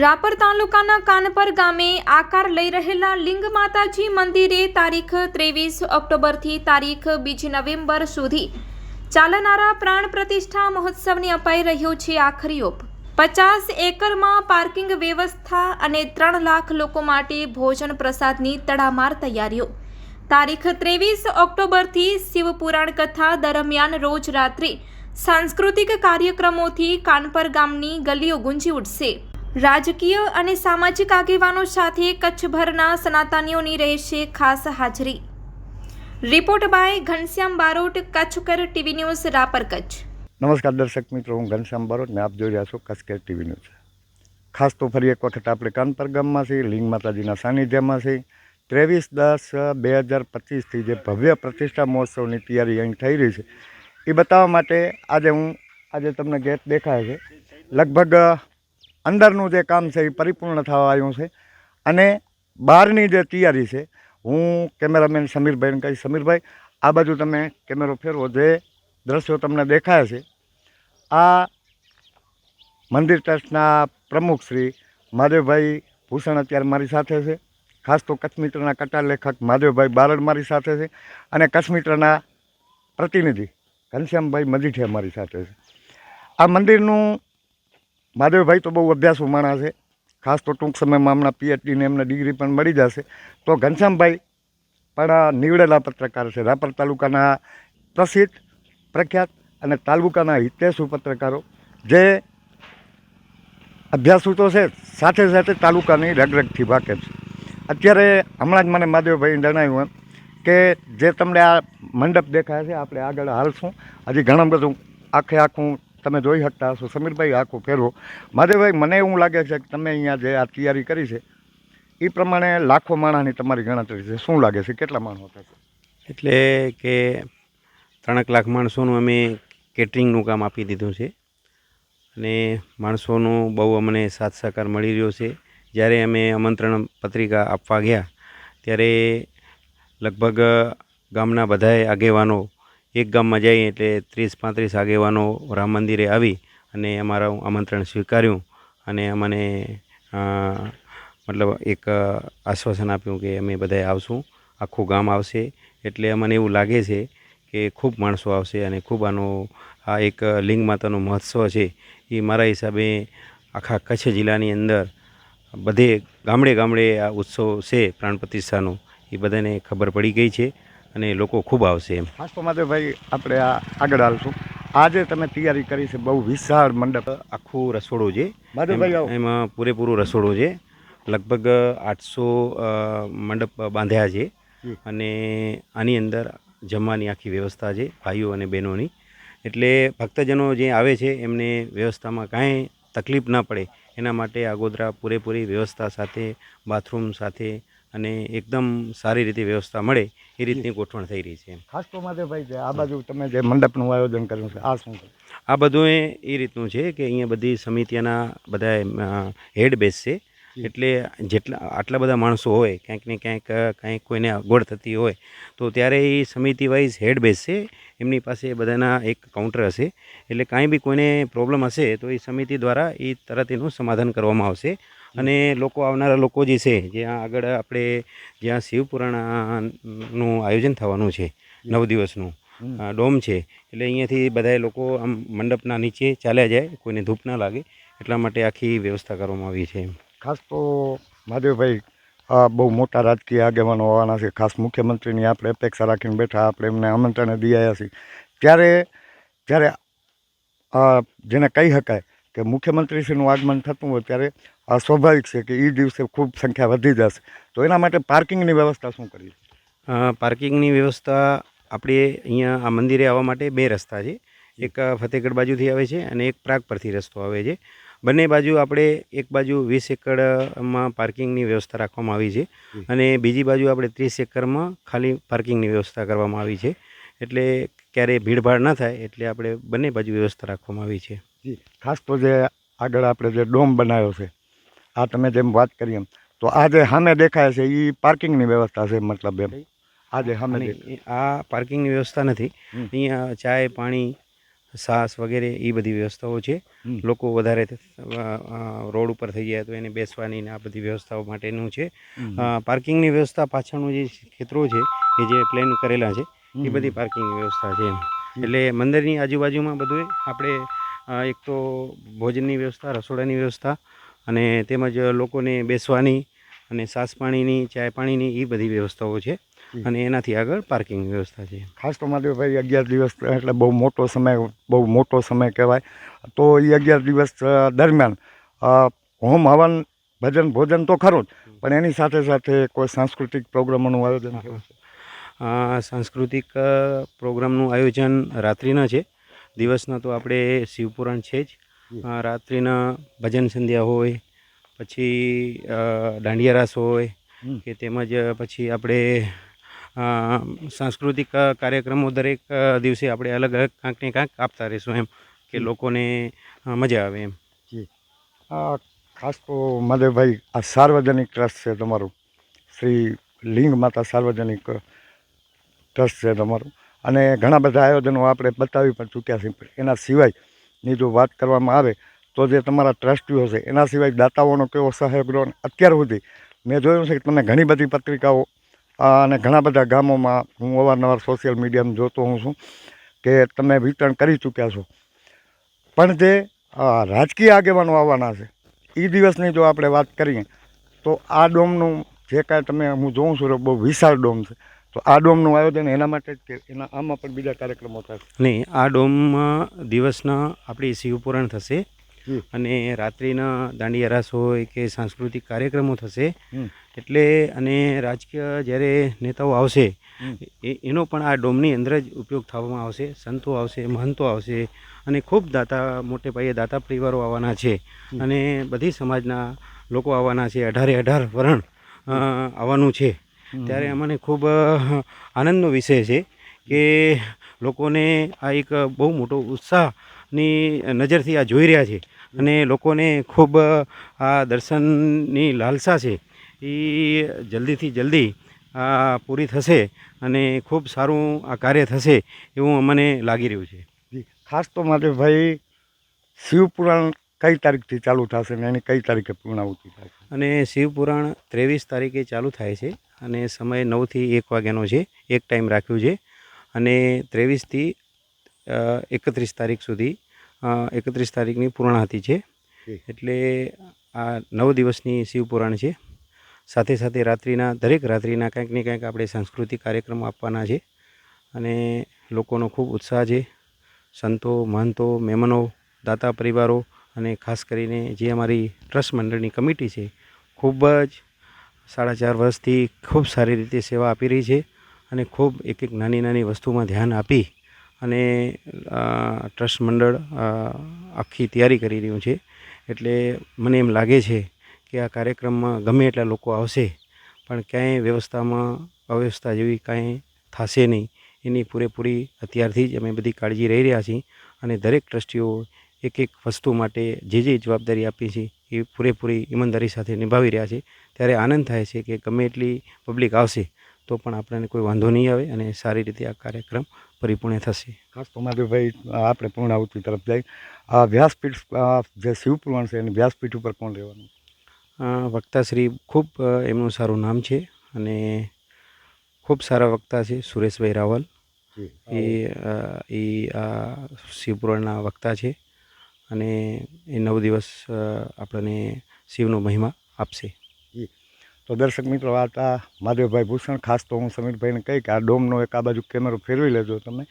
રાપર તાલુકાના કાનપર ગામે આકાર લઈ રહેલા લિંગ માતાજી મંદિરે તારીખ ત્રેવીસ ઓક્ટોબરથી તારીખ બીજી નવેમ્બર સુધી ચાલનારા પ્રાણ પ્રતિષ્ઠા મહોત્સવને અપાઈ રહ્યો છે આખરી ઓપ. પચાસ એકરમાં પાર્કિંગ વ્યવસ્થા અને ત્રણ લાખ લોકો માટે ભોજન પ્રસાદની તડામાર તૈયારીઓ. તારીખ ત્રેવીસ ઓક્ટોબરથી શિવપુરાણ કથા દરમિયાન રોજ રાત્રે સાંસ્કૃતિક કાર્યક્રમોથી કાનપર ગામની ગલીઓ ગુંજી ઉઠશે. રાજકીય અને સામાજિક આગેવાનો સાથે કચ્છભરના સનાતનીઓની રહેશે ખાસ હાજરી. Report by Ghanshyam Barot, કચ્છકર TV news, Rapar Kutch. નમસ્કાર દર્શક મિત્રો, હું ઘનશ્યામ બારોટ ને આપ જોઈ રહ્યા છો કચ્છકર ટીવી ન્યૂઝ. ખાસ તો ફરી એક વખત આપણે કાનપર ગામમાં છીએ, લિંગ માતાજીના સાનિધ્યમાં છીએ. ત્રેવીસ દસ બે હજાર પચીસથી જે ભવ્ય પ્રતિષ્ઠા મહોત્સવની તૈયારી અહીં થઈ રહી છે, એ બતાવવા માટે આજે હું, આજે તમને ગેટ દેખાય છે. લગભગ અંદરનું જે કામ છે એ પરિપૂર્ણ થવા આવ્યું છે. અને બહારની જે તૈયારી છે, હું કેમેરામેન સમીરભાઈને કહીશ, સમીરભાઈ, આ બાજુ તમે કેમેરો ફેરવો, જે દ્રશ્યો તમને દેખાય છે, આ મંદિર ટ્રસ્ટના પ્રમુખ શ્રી મહાદેવભાઈ ભૂષણ અત્યારે મારી સાથે છે. ખાસ તો કચ્છ મિત્રના કટાર લેખક મહાદેવભાઈ બારડ મારી સાથે છે અને કચ્છ મિત્રના પ્રતિનિધિ ઘનશ્યામભાઈ મજીઠિયા મારી સાથે છે. આ મંદિરનું મહાદેવભાઈ તો બહુ અભ્યાસુ માણસ છે. ખાસ તો ટૂંક સમયમાં હમણાં પીએચડીને એમને ડિગ્રી પણ મળી જશે. તો ઘનશ્યામભાઈ પણ નીવડેલા પત્રકાર છે. રાપર તાલુકાના પ્રસિદ્ધ, પ્રખ્યાત અને તાલુકાના હિતેશુ પત્રકારો. જે અભ્યાસુ તો છે, સાથે સાથે તાલુકાની રગરગથી વાકેફ છે. અત્યારે હમણાં જ મને માધવભાઈ જણાવ્યું એમ કે જે તમને આ મંડપ દેખાય છે, આપણે આગળ હાલશું. હજી ઘણું બધું આખે આખું તમે જોઈ શકતા હશો. સમીરભાઈ આખો ફેરવો. માધવભાઈ, મને એવું લાગે છે કે તમે અહીંયા જે આ તૈયારી કરી છે, એ પ્રમાણે લાખો માણસની તમારી ગણતરી છે. શું લાગે છે? કેટલા માણસો થશે? એટલે કે ત્રણેક લાખ માણસોનું અમે કેટરિંગનું કામ આપી દીધું છે. અને માણસોનું બહુ અમને સાથ સહકાર મળી રહ્યો છે. જ્યારે અમે આમંત્રણ પત્રિકા આપવા ગયા, ત્યારે લગભગ ગામના બધાએ આગેવાનો એક ગામમાં જઈએ એટલે ત્રીસ પાંત્રીસ આગેવાનો રામ મંદિરે આવી અને અમારું આમંત્રણ સ્વીકાર્યું અને અમને મતલબ એક આશ્વાસન આપ્યું કે અમે બધાએ આવશું. આખું ગામ આવશે. એટલે અમને એવું લાગે છે કે ખૂબ માણસો આવશે અને ખૂબ આનો, આ એક લિંગ માતાનો મહોત્સવ છે. એ મારા હિસાબે આખા કચ્છ જિલ્લાની અંદર બધે ગામડે ગામડે આ ઉત્સવ છે પ્રાણ પ્રતિષ્ઠાનો. એ બધાને ખબર પડી ગઈ છે. અને લોકો ખૂબ આવશે એમ. હાસ્તો તો મહાદેવભાઈ આપણે આ આગળ હાલશું. આજે તમે તૈયારી કરી છે બહુ વિશાળ મંડપ. આખું રસોડું છે. માધવભાઈ એમાં પૂરેપૂરું રસોડું છે. લગભગ આઠસો મંડપ બાંધ્યા છે. અને આની અંદર જમવાની આખી વ્યવસ્થા છે ભાઈઓ અને બહેનોની. એટલે ભક્તજનો જે આવે છે એમને વ્યવસ્થામાં કાંઈ તકલીફ ના પડે. એના માટે આગોદરા પૂરેપૂરી વ્યવસ્થા સાથે બાથરૂમ સાથે અને એકદમ સારી રીતે વ્યવસ્થા મળે એ રીતની ગોઠવણ થઈ રહી છે ખાસ તો મહાદેવભાઈ જે આ બાજુ તમે જે મંડપનું આયોજન કર્યું છે આ શું છે? આ બધું એ રીતનું છે કે અહીંયા બધી સમિતિના બધા હેડ બેસશે. જી. એટલે જેટલા આટલા બધા માણસો હોય ક્યાંક ને ક્યાંક કાંઈક કોઈને અગવડ થતી હોય તો ત્યારે એ સમિતિ વાઇઝ હેડ બેસશે. એમની પાસે બધાના એક કાઉન્ટર હશે. એટલે કાંઈ બી કોઈને પ્રોબ્લેમ હશે તો એ સમિતિ દ્વારા એ તરત એનું સમાધાન કરવામાં આવશે. અને લોકો આવનારા લોકો જે છે જ્યાં આગળ આપણે જ્યાં શિવપુરાણનું આયોજન થવાનું છે નવ દિવસનું ડોમ છે એટલે અહીંયાથી બધા લોકો આમ મંડપના નીચે ચાલ્યા જાય કોઈને ધૂપ ના લાગે એટલા માટે આખી વ્યવસ્થા કરવામાં આવી છે ખાસ તો મહાદેવભાઈ આ બહુ મોટા રાજકીય આગેવાનો હોવાના છે ખાસ મુખ્યમંત્રીની આપણે અપેક્ષા રાખીને બેઠા આપણે એમને આમંત્રણ દિયા છીએ. ત્યારે જ્યારે જેને કહી શકાય કે મુખ્યમંત્રીશ્રીનું આગમન થતું હોય ત્યારે આ સ્વાભાવિક છે કે એ દિવસે ખૂબ સંખ્યા વધી જશે. તો એના માટે પાર્કિંગની વ્યવસ્થા શું કરવી પાર્કિંગની વ્યવસ્થા આપણે અહીંયા આ મંદિરે આવવા માટે બે રસ્તા છે. એક ફતેહગઢ બાજુથી આવે છે અને એક પ્રાગ પરથી રસ્તો આવે છે. બંને બાજુ આપણે એક બાજુ વીસ એકડમાં પાર્કિંગની વ્યવસ્થા રાખવામાં આવી છે અને બીજી બાજુ આપણે ત્રીસ એકરમાં ખાલી પાર્કિંગની વ્યવસ્થા કરવામાં આવી છે. એટલે ક્યારેય ભીડભાડ ન થાય એટલે આપણે બંને બાજુ વ્યવસ્થા રાખવામાં આવી છે. ખાસ તો જે આગળ આપણે જે ડોમ બનાવ્યો છે આ તમે જેમ વાત કરી એમ તો આ જે સામે દેખાય છે એ પાર્કિંગની વ્યવસ્થા છે મતલબ એમ. આ જે સામે આ પાર્કિંગની વ્યવસ્થા નથી. અહીંયા ચાય પાણી સાસ વગેરે એ બધી વ્યવસ્થાઓ છે. લોકો વધારે રોડ ઉપર થઈ જાય તો એને બેસવાની ને આ બધી વ્યવસ્થાઓ માટેનું છે. પાર્કિંગની વ્યવસ્થા પાછળનું જે ખેતરો છે એ જે પ્લેન કરેલા છે એ બધી પાર્કિંગની વ્યવસ્થા છે એટલે મંદિરની આજુબાજુમાં બધું આપણે એક તો ભોજનની વ્યવસ્થા રસોડાની વ્યવસ્થા અને તેમજ લોકોને બેસવાની અને સાસ પાણીની ચાય પાણીની એ બધી વ્યવસ્થાઓ છે. અને એનાથી આગળ પાર્કિંગ વ્યવસ્થા છે. ખાસ તો માધવભાઈ અગિયાર દિવસ એટલે બહુ મોટો સમય બહુ મોટો સમય કહેવાય. તો એ અગિયાર દિવસ દરમિયાન હોમ હવન ભજન ભોજન તો ખરું જ પણ એની સાથે સાથે કોઈ સાંસ્કૃતિક પ્રોગ્રામોનું આયોજન કેવું છે? સાંસ્કૃતિક પ્રોગ્રામનું આયોજન રાત્રિના છે. દિવસના તો આપણે શિવપુરાણ છે જ. રાત્રિના ભજન સંધ્યા હોય પછી દાંડિયા રાસ હોય કે તેમજ પછી આપણે સાંસ્કૃતિક કાર્યક્રમો દરેક દિવસે આપણે અલગ અલગ કાંક ને કાંક આપતા રહીશું એમ કે લોકોને મજા આવે એમ. આ ખાસ તો માધવભાઈ આ સાર્વજનિક ટ્રસ્ટ છે તમારું. શ્રી લિંગ માતા સાર્વજનિક ટ્રસ્ટ છે તમારું. અને ઘણા બધા આયોજનો આપણે બતાવી પણ ચૂક્યા છીએ. એના એના સિવાયની જો વાત કરવામાં આવે, તો જે તમારા ટ્રસ્ટીઓ છે, એના સિવાય દાતાઓનો કેવો સહયોગ રહ્યો? અત્યાર સુધી મેં જોયું છે કે તમે ઘણી બધી પત્રિકાઓ અને ઘણા બધા ગામોમાં હું અવારનવાર સોશિયલ મીડિયામાં જોતો હું છું કે તમે વિતરણ કરી ચૂક્યા છો. પણ જે રાજકીય આગેવાનો આવવાના છે એ દિવસની જો આપણે વાત કરીએ, તો આ ડોમનું જે કાંઈ તમે, હું જોઉં છું બહુ વિશાળ ડોમ છે. તો આ ડોમનું આયોજન એના માટે જ એના આમાં પણ બીજા કાર્યક્રમો થશે નહીં આ ડોમમાં દિવસના આપણી શિવપુરાણ થશે અને રાત્રિના દાંડિયા રાસ હોય કે સાંસ્કૃતિક કાર્યક્રમો થશે એટલે અને રાજકીય જ્યારે નેતાઓ આવશે એ એનો પણ આ ડોમની અંદર જ ઉપયોગ થવામાં આવશે સંતો આવશે મહંતો આવશે અને ખૂબ દાતા મોટે પાયે દાતા પરિવારો આવવાના છે અને બધી સમાજના લોકો આવવાના છે અઢારે અઢાર વરણ આવવાનું છે. ત્યારે અમને ખૂબ આનંદનો વિષય છે કે લોકોને આ એક બહુ મોટો ઉત્સાહની નજરથી આ જોઈ રહ્યા છે અને લોકોને ખૂબ આ દર્શનની લાલસા છે એ જલ્દીથી જલ્દી આ પૂરી થશે અને ખૂબ સારું આ કાર્ય થશે એવું અમને લાગી રહ્યું છે. ખાસ તો માટે ભાઈ શિવપુરાણ કઈ તારીખથી ચાલુ થશે ને એની કઈ તારીખે પૂર્ણાહુતિ થશે અને શિવપુરાણ ત્રેવીસ તારીખે ચાલુ થાય છે અને સમય નવથી એક વાગ્યાનો છે એક ટાઈમ રાખ્યું છે. અને ત્રેવીસથી એકત્રીસ તારીખ સુધી એકત્રીસ તારીખની પૂર્ણાહતિ છે. એટલે આ નવ દિવસની શિવપુરાણ છે. સાથે સાથે રાત્રિના દરેક રાત્રિના કંઈક ને કંઈક આપણે સાંસ્કૃતિક કાર્યક્રમો આપવાના છે. અને લોકોનો ખૂબ ઉત્સાહ છે. સંતો મહંતો મહેમાનો દાતા પરિવારો અને ખાસ કરીને જે અમારી ટ્રસ્ટ મંડળની કમિટી છે, ખૂબ જ સાડા ચાર વર્ષથી ખૂબ સારી રીતે સેવા આપી રહી છે અને ખૂબ એક એક નાની નાની વસ્તુમાં ધ્યાન આપી અને ટ્રસ્ટ મંડળ આખી તૈયારી કરી રહ્યું છે. એટલે મને એમ લાગે છે કે આ કાર્યક્રમમાં ગમે એટલા લોકો આવશે, પણ ક્યાંય વ્યવસ્થામાં અવ્યવસ્થા જેવી કાંઈ થશે નહીં. એની પૂરેપૂરી અત્યારથી જ અમે બધી કાળજી રહી રહ્યા છીએ અને દરેક ટ્રસ્ટીઓ એક એક વસ્તુ માટે જે જે જવાબદારી આપી છે એ પૂરેપૂરી ઈમાનદારી સાથે નિભાવી રહ્યા છે. ત્યારે આનંદ થાય છે કે ગમે એટલી પબ્લિક આવશે તો પણ આપણને કોઈ વાંધો નહીં આવે અને સારી રીતે આ કાર્યક્રમ પરિપૂર્ણ થશે. ખાસ ભાઈ આપણે પૂર્ણાહુતિ તરફ જઈ આ વ્યાસપીઠ જે શિવપુરાણ છે એને વ્યાસપીઠ ઉપર કોણ રહેવાનું? વક્તાશ્રી ખૂબ એમનું સારું નામ છે અને ખૂબ સારા વક્તા છે સુરેશભાઈ રાવલ. એ એ આ શિવપુરાણના વક્તા છે. અને એ નવ દિવસ આપણને શિવનો મહિમા આપશે. તો દર્શક મિત્રો, આ હતા માધવભાઈ ભૂષણ, ખાસ તો હું સમીરભાઈને કહી કે આ ડોમનો એક આ બાજુ કેમેરો ફેરવી લેજો તમે.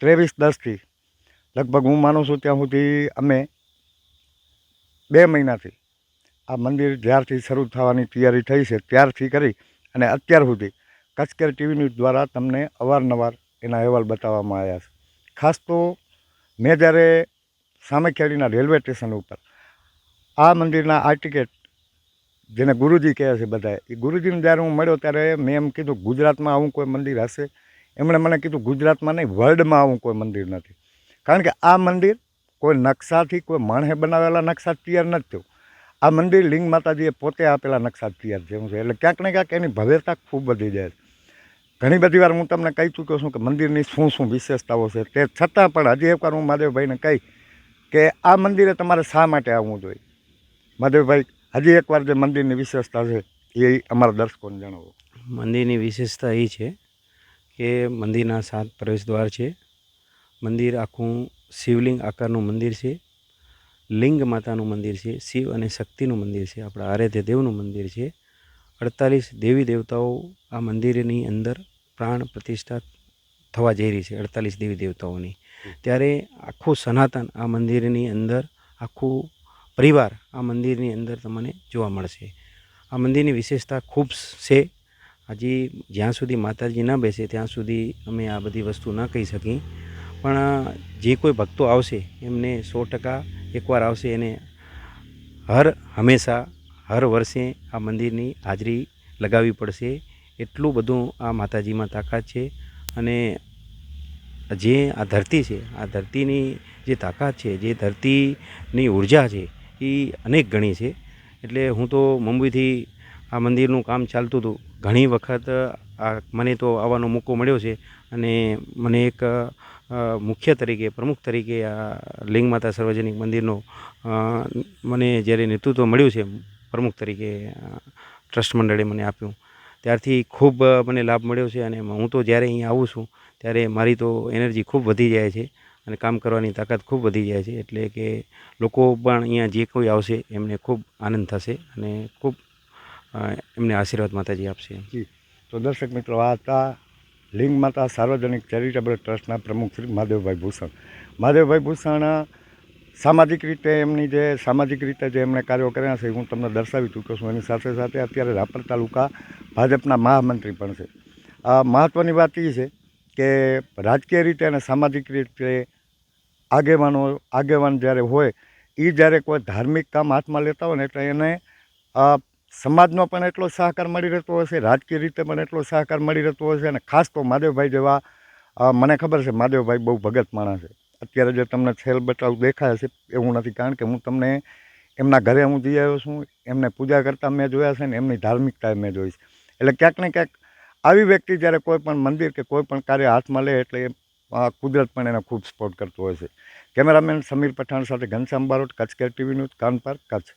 ત્રેવીસ દસથી, લગભગ હું માનું છું ત્યાં સુધી અમે બે મહિનાથી આ મંદિર જ્યારથી શરૂ થવાની તૈયારી થઈ છે ત્યારથી કરી અને અત્યાર સુધી કચકેર ટીવી ન્યૂઝ દ્વારા તમને અવારનવાર એના અહેવાલ બતાવવામાં આવ્યા છે. ખાસ તો મેં જ્યારે સામેખેડીના રેલવે સ્ટેશન ઉપર આ મંદિરના આ ટિકિટ જેને ગુરુજી કહે છે બધા એ ગુરુજીને જ્યારે હું મળ્યો ત્યારે મેં એમ કીધું, ગુજરાતમાં આવું કોઈ મંદિર હશે? એમણે મને કીધું, ગુજરાતમાં નહીં, વર્લ્ડમાં આવું કોઈ મંદિર નથી. કારણ કે આ મંદિર કોઈ નકશાથી, કોઈ માણસે બનાવેલા નકશા તૈયાર નથી થયું. આ મંદિર લિંગ માતાજીએ પોતે આપેલા નકશા તૈયાર થયું છે. એટલે ક્યાંક ને ક્યાંક એની ભવ્યતા ખૂબ વધી જાય છે. ઘણી બધી વાર હું તમને કહી ચૂક્યો છું કે મંદિરની શું શું વિશેષતાઓ છે. તે છતાં પણ હજી એકવાર હું મહાદેવભાઈને કહી કે આ મંદિરે તમારે શા માટે આવવું જોઈએ? મહાદેવભાઈ, હજી એકવાર જે મંદિરની વિશેષતા છે એ અમારા દર્શકોને જણાવો. મંદિરની વિશેષતા એ છે કે મંદિરના સાત પ્રવેશદ્વાર છે. મંદિર આખું શિવલિંગ આકારનું મંદિર છે. લિંગ માતાનું મંદિર છે. શિવ અને શક્તિનું મંદિર છે. આપણા આરાધ્ય દેવનું મંદિર છે. અડતાલીસ દેવી દેવતાઓ આ મંદિરની અંદર પ્રાણ પ્રતિષ્ઠા થવા જઈ રહી છે અડતાલીસ દેવી દેવતાઓની. ત્યારે આખું સનાતન આ મંદિરની અંદર આખું પરિવાર આ મંદિરની અંદર તમને જોવા મળશે. આ મંદિરની વિશેષતા ખૂબ છે. હજી જ્યાં સુધી માતાજી ન બેસે ત્યાં સુધી અમે આ બધી વસ્તુ ન કહી શકી પણ જે કોઈ ભક્તો આવશે એમને સો ટકા એકવાર આવશે એને હર હંમેશા હર વર્ષે આ મંદિરની હાજરી લગાવવી પડશે. એટલું બધું આ માતાજીમાં તાકાત છે અને જે આ ધરતી છે, આ ધરતીની જે તાકાત છે, જે ધરતીની ઊર્જા છે, એ અનેક ગણી છે. એટલે હું તો મુંબઈથી આ મંદિરનું કામ ચાલતું હતું. ઘણી વખત આ મને તો આવવાનો મોકો મળ્યો છે અને મને એક મુખ્ય તરીકે, પ્રમુખ તરીકે આ લિંગ માતા સાર્વજનિક મંદિરનો મને જ્યારે નેતૃત્વ મળ્યું છે, પ્રમુખ તરીકે ટ્રસ્ટ મંડળે મને આપ્યું. ત્યારથી ખૂબ મને લાભ મળ્યો છે અને હું તો જ્યારે અહીંયા આવું છું, ત્યારે મારી તો એનર્જી ખૂબ વધી જાય છે અને કામ કરવાની તાકાત ખૂબ વધી જાય છે. એટલે કે લોકો પણ અહીંયા જે કોઈ આવશે, એમને ખૂબ આનંદ થશે અને ખૂબ એમને આશીર્વાદ માતાજી આપશે. જી. તો દર્શક મિત્રો, આ હતા લિંગ માતા સાર્વજનિક ચેરિટેબલ ટ્રસ્ટના પ્રમુખ શ્રી મહાદેવભાઈ ભૂષણ. મહાદેવભાઈ ભૂષણ સામાજિક રીતે એમની જે સામાજિક રીતે જે એમણે કાર્યો કર્યા છે, હું તમને દર્શાવી ચૂક્યો છું. એની સાથે સાથે અત્યારે રાપર તાલુકા ભાજપના મહામંત્રી પણ છે. આ મહત્ત્વની વાત એ છે કે રાજકીય રીતે અને સામાજિક રીતે આગેવાનો, આગેવાન જ્યારે હોય એ જ્યારે કોઈ ધાર્મિક કામ હાથમાં લેતા હોય ને એટલે એને સમાજનો પણ એટલો સહકાર મળી રહેતો હશે રાજકીય રીતે પણ એટલો સહકાર મળી રહેતો હશે અને ખાસ તો મહાદેવભાઈ જેવા મને ખબર છે મહાદેવભાઈ બહુ ભગત માણસ છે. અત્યારે જે તમને છેલ બચાવ દેખાય છે એવું નથી, કારણ કે હું તમને એમના ઘરે હું જઈ આવ્યો છું, એમને પૂજા કરતા મેં જોયા છે ને એમની ધાર્મિકતા મેં જોઈ છે. એટલે ક્યાંક ને ક્યાંક આવી વ્યક્તિ જ્યારે કોઈ પણ મંદિર કે કોઈ પણ કાર્ય હાથમાં લે એટલે કુદરત પણ એને ખૂબ સપોર્ટ કરતો હોય છે. કેમેરામેન સમીર પઠાણ સાથે Ghanshyam Barot, Kutch care TV news, Kanpar, Kutch.